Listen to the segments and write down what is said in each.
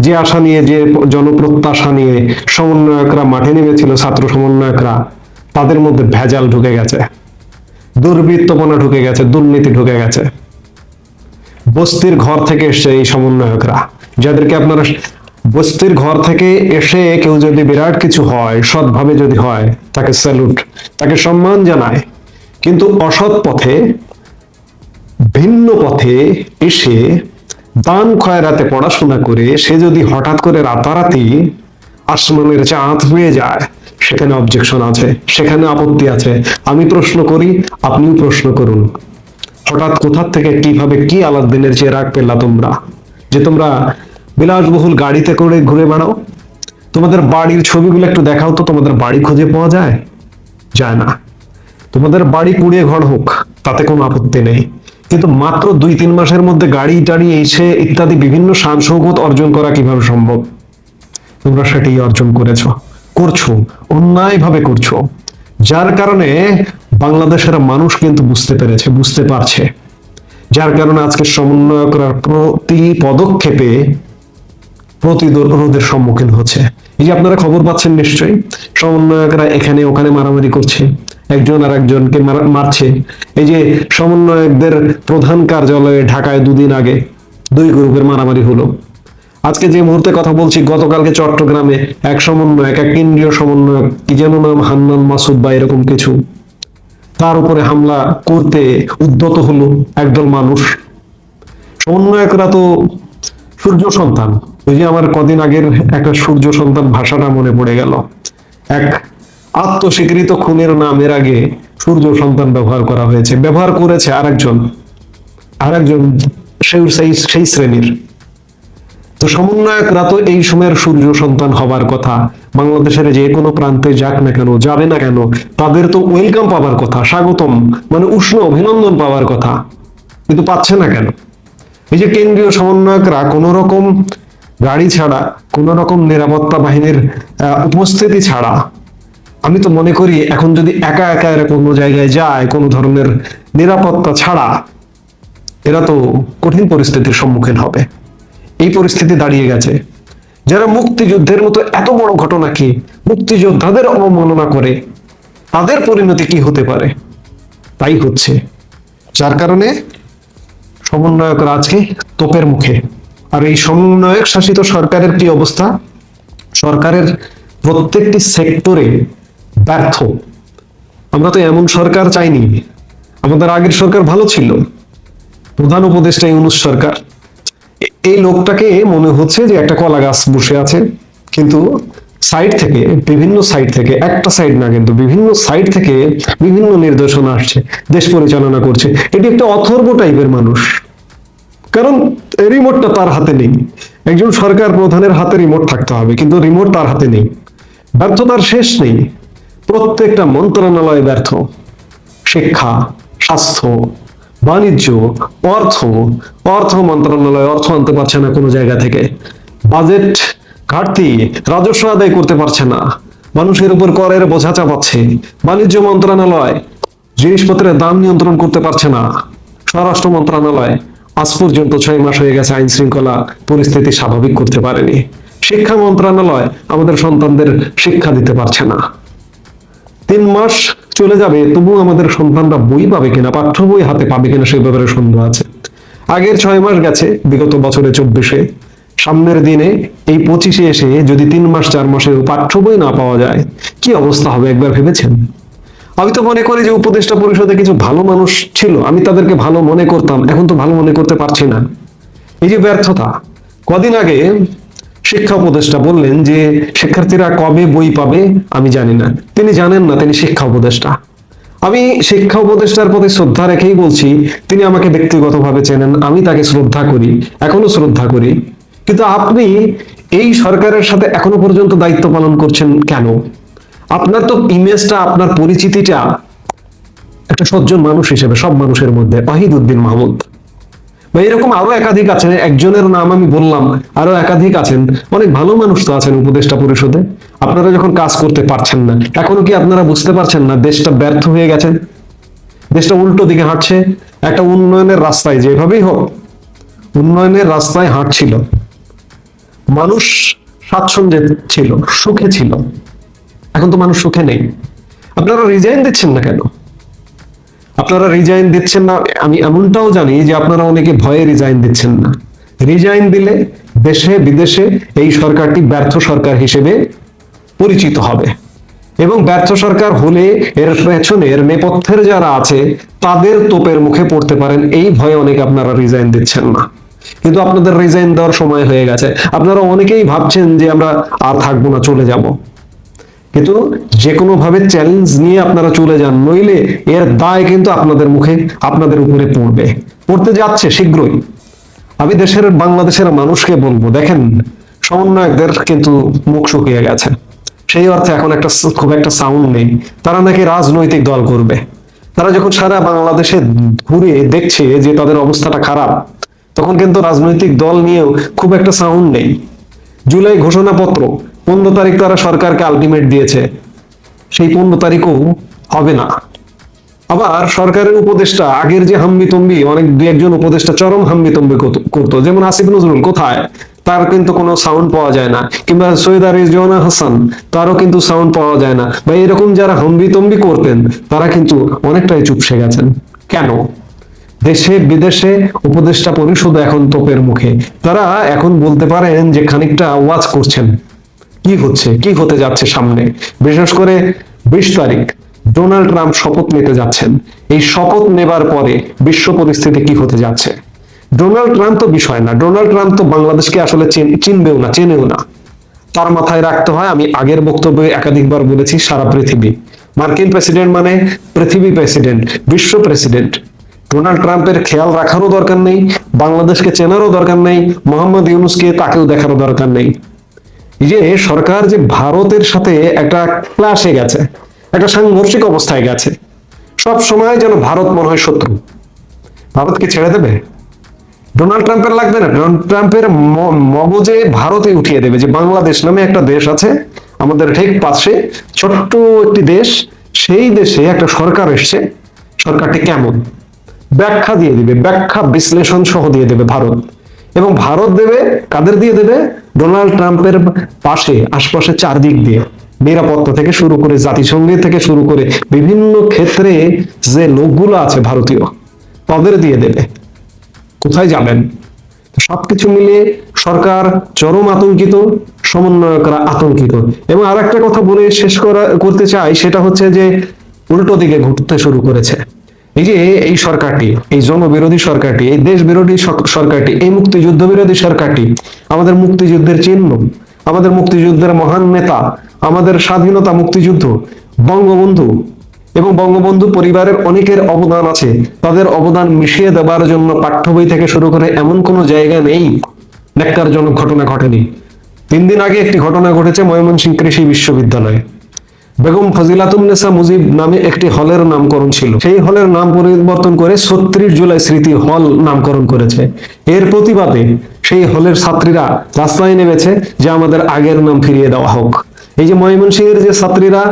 যে আশা নিয়ে, যে জনপ্রত্যাশা নিয়ে সমন্বয়করা মাঠে নেমেছিল, ছাত্র সমন্বয়করা, তাদের মধ্যে ভেজাল ঢুকে গেছে। দুর্বৃত্তপনা ঢুকে গেছে, দুর্নীতি ঢুকে গেছে। বস্তির ঘর থেকে এসছে এই সমন্বয়করা। যাদেরকে আপনারা বস্তির ঘর থেকে এসে কেউ যদি বিরাট কিছু হয়, সৎভাবে যদি হয়, তাকে স্যালুট তাকে সম্মান জানায়। কিন্তু অসৎ পথে, ভিন্ন পথে এসে দান খয়রাতে পড়াশোনা করে সে যদি হঠাৎ করে রাতারাতি আসমানের চাঁদ হয়ে যায়, সেখানে অবজেকশন আছে, সেখানে আপত্তি আছে। আমি প্রশ্ন করি, আপনিও প্রশ্ন করুন। হঠাৎ কোথা থেকে কীভাবে কি আলাদিনের চেরাগ পেলা তোমরা? যে তোমরা বিলাসবহুল গাড়িতে করে ঘুরে বেড়াও? তোমাদের বাড়ির ছবিগুলো একটু দেখাও তো, তোমাদের বাড়ি খুঁজে পাওয়া যায়? যায় না। তোমাদের বাড়ি কুড়িয়ে ঘর হোক, তাতে কোনো আপত্তি নেই। কিন্তু মাত্র দুই, তিন মাসের মধ্যে গাড়ি, টাড়ি, এসে ইত্যাদি বিভিন্ন শান অর্জন করা কীভাবে সম্ভব? তোমরা সেটাই অর্জন করেছ, করছ অন্যায় ভাবে করছ। যার কারণে বাংলাদেশের মানুষ কিন্তু বুঝতে পেরেছে, বুঝতে পারছে। যার কারণে আজকে সমন্বয় সমন্বয়করা প্রতি পদক্ষেপে প্রতিরোধের সম্মুখীন হচ্ছে। এই যে আপনারা খবর পাচ্ছেন নিশ্চয়ই, সমন্বয়করা এখানে ওখানে মারামারি করছে। একজন আর একজনকে মারছে। এই যে সমন্বয়কদের প্রধান কার্যালয়ে ঢাকায় দুদিন আগে দুই গ্রুপের মারামারি হলো। আজকে যে মুহূর্তে কথা বলছি, গতকালকে চট্টগ্রামে এক সমন্বয়ক, এক কেন্দ্রীয় সমন্বয়ক, কি যেন নাম, হান্নান মাসুদ বা এরকম কিছু, তার উপরে হামলা করতে উদ্যত হলো একদল মানুষ। সমন্বয়করা তো সূর্য সন্তান। ওই যে আমার কদিন আগের একটা সূর্য সন্তান ভাষাটা মনে পড়ে গেল। এক আত্মস্বীকৃত খুনের নামের আগে সূর্য সন্তান ব্যবহার করা হয়েছে। ব্যবহার করেছে আরেকজন। আরেকজন সেই শ্রেণির। তো সমন্বয়করা তো এই সময়ের সূর্য সন্তান হবার কথা, বাংলাদেশের যে কোনো প্রান্তে যাক না কেন, যাবে না কেন, তাদের তো ওয়েলকাম পাওয়ার কথা, স্বাগতম মানে উষ্ণ অভিনন্দন পাওয়ার কথা, কিন্তু পাচ্ছে না কেন? এই যে কেন্দ্রীয় সমন্বয়করা কোন রকম গাড়ি ছাড়া, কোন রকম নিরাপত্তা বাহিনীর উপস্থিতি ছাড়া আমি তো মনে করি এখন যদি একা একা এরা কোনো জায়গায় যায়, কোনো ধরনের নিরাপত্তা ছাড়া, এরা তো কঠিন পরিস্থিতির সম্মুখীন হবে। এই পরিস্থিতি দাঁড়িয়ে গেছে। যারা মুক্তিযুদ্ধের মতো এত বড় ঘটনাকে মুক্তিযোদ্ধাদের অবমাননা করে, তাদের পরিণতি কি হতে পারে? তাই হচ্ছে। যার কারণে সমন্বয়করা আজকে তোপের মুখে। আর এই সমন্বয়ক শাসিত সরকারের কি অবস্থা? সরকারের প্রত্যেকটি সেক্টরে ব্যর্থ। আমরা তো এমন সরকার চাইনি। আমাদের আগের সরকার ভালো ছিল। প্রধান উপদেষ্টা ইউনুস সরকার। এই লোকটাকে মনে হচ্ছে যে একটা কলা গাছ বসে আছে। কিন্তু সাইড থেকে, বিভিন্ন সাইড থেকে, একটা সাইড না কিন্তু বিভিন্ন সাইড থেকে বিভিন্ন নির্দেশনা আসছে, দেশ পরিচালনা করছে। এটি একটা অথর্ব টাইপের মানুষ। কারণ রিমোটটা তার হাতে নেই। একজন সরকার প্রধানের হাতে রিমোট থাকতে হবে, কিন্তু রিমোট তার হাতে নেই। ব্যর্থতার শেষ নেই। প্রত্যেকটা মন্ত্রণালয় ব্যর্থ। শিক্ষা, স্বাস্থ্য, বাণিজ্য, অর্থ অর্থ মন্ত্রণালয়, অর্থ আনতে পারছে না কোনো জায়গা থেকে। বাজেট ঘাটতি রাজস্ব আদায় করতে পারছে না। মানুষের উপর করের বোঝা চাপাচ্ছে। বাণিজ্য মন্ত্রণালয় জিনিসপত্রের দাম নিয়ন্ত্রণ করতে পারছে না। স্বরাষ্ট্র মন্ত্রণালয় আজ পর্যন্ত ছয় মাস হয়ে গেছে আইন শৃঙ্খলা পরিস্থিতি স্বাভাবিক করতে পারেনি। শিক্ষা মন্ত্রণালয় আমাদের সন্তানদের শিক্ষা দিতে পারছে না। তিন মাস চলে যাবে, তবুও আমাদের সন্তানরা বই পাবে কিনা, পাঠ্য বই হাতে পাবে কিনা সেই ব্যাপারে সন্দেহ আছে। আগের ছয় মাস গেছে, বিগত বছরে চব্বিশে। সামনের দিনে, এই পঁচিশে এসে যদি তিন মাস, চার মাসের পাঠ্য বই না পাওয়া যায়, কি অবস্থা হবে একবার ভেবেছেন? আমি তো মনে করি যে উপদেষ্টা পরিষদে কিছু ভালো মানুষ ছিল, আমি তাদেরকে ভালো মনে করতাম, এখন তো ভালো মনে করতে পারছি না। এই যে ব্যর্থতা, কদিন আগে শিক্ষা উপদেষ্টা বললেন যে, শিক্ষার্থীরা কবে বই পাবে আমি জানি না। তিনি জানেন না, তিনি শিক্ষা উপদেষ্টা। আমি শিক্ষা উপদেষ্টার প্রতি শ্রদ্ধা রেখেই বলছি, তিনি আমাকে ব্যক্তিগতভাবে চেনেন, আমি তাকে শ্রদ্ধা করি, এখনও শ্রদ্ধা করি। কিন্তু আপনি এই সরকারের সাথে এখনও পর্যন্ত দায়িত্ব পালন করছেন কেন? আপনার তো ইমেজটা, আপনার পরিচিতিটা একটা সজ্জন মানুষ হিসেবে, সব মানুষের মধ্যে ওয়াহিদ উদ্দিন মাহমুদ। বা এরকম আরও একাধিক আছেন, একজনের নাম আমি বললাম, আরও একাধিক আছেন, অনেক ভালো মানুষ তো আছেন উপদেষ্টা পরিষদে। আপনারা যখন কাজ করতে পারছেন না, এখনও কি আপনারা বুঝতে পারছেন না দেশটা ব্যর্থ হয়ে গেছে? দেশটা উল্টো দিকে হাঁটছে, একটা উন্নয়নের রাস্তায় যেভাবেই হোক, উন্নয়নের রাস্তায় হাঁটছিল। মানুষ স্বাচ্ছন্দ্যে ছিল, সুখে ছিল। এখন তো মানুষ সুখে নেই। আপনারা রিজাইন দিচ্ছেন না কেন? আপনারা রিজাইন দিচ্ছেন না, আমি এমনটাও জানি যে আপনারা অনেকে ভয়ে রিজাইন দিচ্ছেন না। রিজাইন দিলে দেশে, বিদেশে এই সরকারটি ব্যর্থ সরকার হিসেবে পরিচিত হবে। এবং ব্যর্থ সরকার হলে এর পেছনের নেপথ্যের যারা আছে, তাদের তোপের মুখে পড়তে পারেন, এই ভয়ে অনেকে আপনারা রিজাইন দিচ্ছেন না। কিন্তু আপনাদের রিজাইন দেওয়ার সময় হয়ে গেছে। আপনারা অনেকেই ভাবছেন যে আমরা আর থাকব না, চলে যাব। কিন্তু যে কোনো ভাবে চ্যালেঞ্জ নিয়ে আপনারা চলে যান, নইলে এর দায় কিন্তু আপনাদের মুখে, আপনাদের উপরে পড়বে। পড়তে যাচ্ছে শীঘ্রই। আমি দেশের, বাংলাদেশের মানুষকে বলব, দেখেন, সমন্বয়কদের কিন্তু মুখ শুকিয়ে গেছে। সেই অর্থে এখন একটা খুব একটা সাউন্ড নেই। তারা নাকি রাজনৈতিক দল করবে। তারা যখন সারা বাংলাদেশে ঘুরে দেখছে যে তাদের অবস্থাটা খারাপ, তখন কিন্তু রাজনৈতিক দল নিয়েও খুব একটা সাউন্ড নেই। জুলাই ঘোষণাপত্র পনেরো তারিখ তারা সরকারকে আলটিমেট দিয়েছে। সেই পনেরো তারিখও হবে না। আবার সরকারের উপদেষ্টা, আগের যে হাম্বি তম্বি অনেক দুই একজন উপদেষ্টা চরম হাম্বি তম্বি করতো। যেমন আসিফ নজরুল, কোথায়? তার কিন্তু কোনো সাউন্ড পাওয়া যায় না। কিংবা সৈয়দ রিজওয়ানা হাসান, তারও কিন্তু সাউন্ড পাওয়া যায় না। বা এরকম যারা হাম্বি তম্বি করতেন, তারা কিন্তু অনেকটাই চুপসে গেছেন। কেন? দেশে, বিদেশে উপদেষ্টা পরিষদ এখন তোপের মুখে। তারা এখন বলতে পারেন যে খানিকটা ওয়াচ করছেন। কি হচ্ছে? কি হতে যাচ্ছে সামনে? বিশেষ করে বিশ তারিখ, ডোনাল্ড ট্রাম্প শপথ নিতে যাচ্ছেন। এই শপথ নেবার পরে বিশ্ব পরিস্থিতি কি হতে যাচ্ছে? ডোনাল্ড ট্রাম্প তো বিষয় না। ডোনাল্ড ট্রাম্প তো বাংলাদেশকে আসলে চিনবেও না, চেনেও না। তার মাথায় রাখতে হয়, আমি আগের বক্তব্যে একাধিকবার বলেছি, সারা পৃথিবী। মার্কিন প্রেসিডেন্ট মানে পৃথিবী প্রেসিডেন্ট, বিশ্ব প্রেসিডেন্ট। ডোনাল্ড ট্রাম্পের খেয়াল রাখারও দরকার নেই, বাংলাদেশকে চেনারও দরকার নেই, মোহাম্মদ ইউনুসকে তাকেও দেখারও দরকার নেই। যে সরকার যে ভারতের সাথে একটা ক্লাসে গেছে, একটা সাংঘর্ষিক অবস্থায় গেছে, সব সময় যেন ভারত মনে হয় শত্রু। ভারতকে ছেড়ে দেবে? ডোনাল্ড ট্রাম্পের লাগবে না? ডোনাল্ড ট্রাম্পের মগজে ভারতে উঠিয়ে দেবে যে বাংলাদেশ নামে একটা দেশ আছে, আমাদের ঠিক পাশে, ছোট্ট একটি দেশ, সেই দেশে একটা সরকার এসছে। সরকারটি কেমন? ব্যাখ্যা দিয়ে দিবে, ব্যাখ্যা বিশ্লেষণ সহ দিয়ে দেবে ভারত। এবং ভারত দেবে, কাদের দিয়ে দেবে? ডোনাল্ড ট্রাম্পের পাশে, আশপাশে চারদিক দিয়ে। নিরাপত্তা থেকে শুরু করে জাতিসংঘে থেকে শুরু করে বিভিন্ন ক্ষেত্রে যে লোকগুলো আছে ভারতীয়, তাদের দিয়ে দেবে। কোথায় যাবেন? সবকিছু মিলিয়ে সরকার চরম আতঙ্কিত, সমন্বয়করা আতঙ্কিত। এবং আর একটা কথা বলে শেষ করা, করতে চাই, সেটা হচ্ছে যে উল্টো দিকে ঘুরতে শুরু করেছে। এই যে এই সরকারটি, এই জনবিরোধী সরকারটি, এই দেশ বিরোধী সরকারটি, এই মুক্তিযুদ্ধ বিরোধী সরকারটি, আমাদের মুক্তিযুদ্ধের চিহ্ন, আমাদের মুক্তিযুদ্ধের মহান নেতা, আমাদের স্বাধীনতা মুক্তিযুদ্ধ, বঙ্গবন্ধু এবং বঙ্গবন্ধু পরিবারের অনেকের অবদান আছে। তাদের অবদান মিশিয়ে দেবার জন্য পাঠ্য বই থেকে শুরু করে এমন কোনো জায়গা নেই ন্যাক্কারজনক ঘটনা ঘটেনি। তিন দিন আগে একটি ঘটনা ঘটেছে ময়মনসিংহ কৃষি বিশ্ববিদ্যালয়ে। বেগম ফজিলাতুন্নেসা মুজিব নামে একটি হলের নামকরণ ছিল। সেই হলের নাম পরিবর্তন করে ছত্রিশ জুলাই স্মৃতি হল নামকরণ করেছে। এর প্রতিবাদে সেই হলের ছাত্রীরা রাস্তায় নেমেছে যে আমাদের আগের নাম ফিরিয়ে দেওয়া হোক। এই যে ময়মনসিংহের যে ছাত্রীরা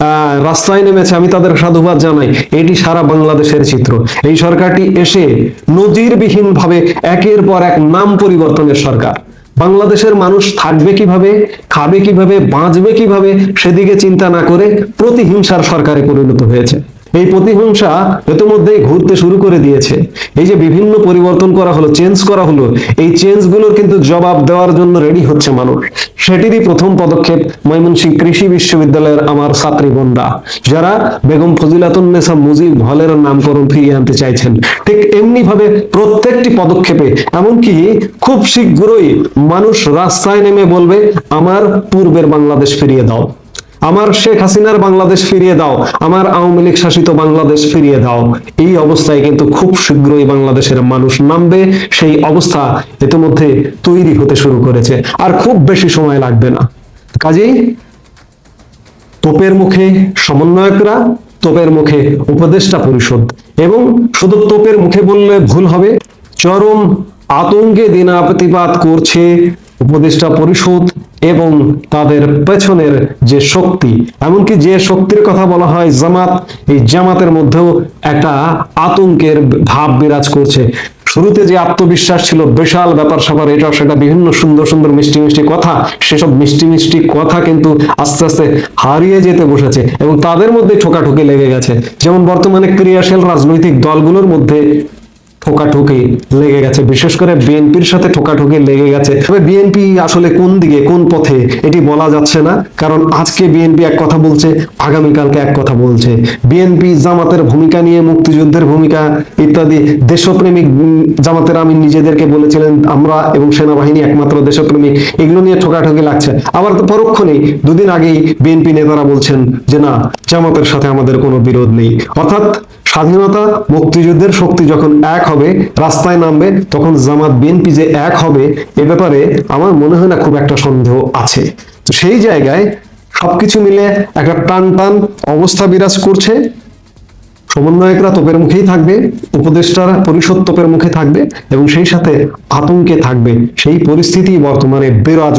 আহ, রাস্তায় নেমেছে আমি তাদের সাধুবাদ জানাই এটি সারা বাংলাদেশের চিত্র। এই সরকারটি এসে নজিরবিহীন ভাবে একের পর এক নাম পরিবর্তনের সরকার। বাংলাদেশের মানুষ থাকবে কীভাবে, খাবে কীভাবে, বাঁচবে কীভাবে, সেদিকে চিন্তা না করে প্রতিহিংসার সরকারে পরিণত হয়েছে। এই প্রতিহিংসা ইতিমধ্যেই ঘুরতে শুরু করে দিয়েছে। এই যে বিভিন্ন পরিবর্তন করা হলো চেঞ্জ করা হলো, এই চেঞ্জগুলোর কিন্তু জবাব দেওয়ার জন্য রেডি হচ্ছে মানুষ। সেটিরই প্রথম পদক্ষেপ ময়মনসিংহ কৃষি বিশ্ববিদ্যালয়ের আমার ছাত্রী বোনরা, যারা বেগম ফজিলাতুন্নেসা মুজিব হলের নামকরণ ফিরিয়ে আনতে চাইছেন। ঠিক এমনি ভাবে প্রত্যেকটি পদক্ষেপে, এমনকি খুব শীঘ্রই মানুষ রাস্তায় নেমে বলবে, আমার পূর্বের বাংলাদেশ ফিরিয়ে দাও। আমার শেখ হাসিনার বাংলাদেশ ফিরিয়ে দাও, আমার আওয়ামী লীগ শাসিত বাংলাদেশ ফিরিয়ে দাও। এই অবস্থায় কিন্তু খুব শীঘ্রই বাংলাদেশের মানুষ নামবে, সেই অবস্থা ইতিমধ্যে তৈরি হতে শুরু করেছে। আর খুব বেশি সময় লাগবে না। কাজেই তোপের মুখে সমন্বয়করা, তোপের মুখে উপদেষ্টা পরিষদ এবং শুধু তোপের মুখে বললে ভুল হবে, চরম আতঙ্কে দিনাতিপাত করছে উপদেষ্টা পরিষদ এবং তাদের পেছনের যে শক্তি, এমনকি যে শক্তির কথা বলা হয় জামাত, এই জামাতের মধ্যেও একটা আতঙ্কের ভাব বিরাজ করছে। শুরুতে যে আত্মবিশ্বাস ছিল, বিশাল ব্যাপার স্যাপার, এটা সেটা বিভিন্ন সুন্দর সুন্দর মিষ্টি মিষ্টি কথা, সেসব মিষ্টি মিষ্টি কথা কিন্তু আস্তে আস্তে হারিয়ে যেতে বসেছে এবং তাদের মধ্যে ঠোকাঠুকি লেগে গেছে। যেমন বর্তমানে ক্রিয়াশীল রাজনৈতিক দলগুলোর মধ্যে ঠোকাঠুকি লেগে গেছে। বিশেষ করে বিএনপির সাথে ঠোকাঠুকি লেগে গেছে। তবে বিএনপি আসলে কোন দিকে, কোন পথে, এটি বলা যাচ্ছে না। কারণ আজকে বিএনপি এক কথা বলছে, আগামীকালকে এক কথা বলছে। বিএনপি জামাতের ভূমিকা নিয়ে, মুক্তিযুদ্ধের ভূমিকা ইত্যাদি। দেশপ্রেমিক জামাতের আমি নিজেদেরকে বলেছিলেন, আমরা এবং সেনাবাহিনী একমাত্র দেশপ্রেমিক। এগুলো নিয়ে ঠোকাঠুকি লাগছে। আবার তো পরক্ষণেই দুদিন আগেই বিএনপি নেতারা বলছেন যে, না, জামাতের সাথে আমাদের কোনো বিরোধ নেই। অর্থাৎ স্বাধীনতা মুক্তিযুদ্ধের শক্তি যখন এক হবে, রাস্তায় নামবে, তখন জামাত বিএনপি যে এক হবে, এ ব্যাপারে আমার মনে হয় না খুব একটা সন্দেহ আছে। তো সেই জায়গায় সবকিছু মিলে একটা টান টান অবস্থা বিরাজ করছে। সমন্বয়করা তোপের মুখেই থাকবে, উপদেষ্টারা পরিষদ তোপের মুখে থাকবে এবং সেই সাথে আতঙ্কে থাকবে। সেই পরিস্থিতি বর্তমানে বিরাজ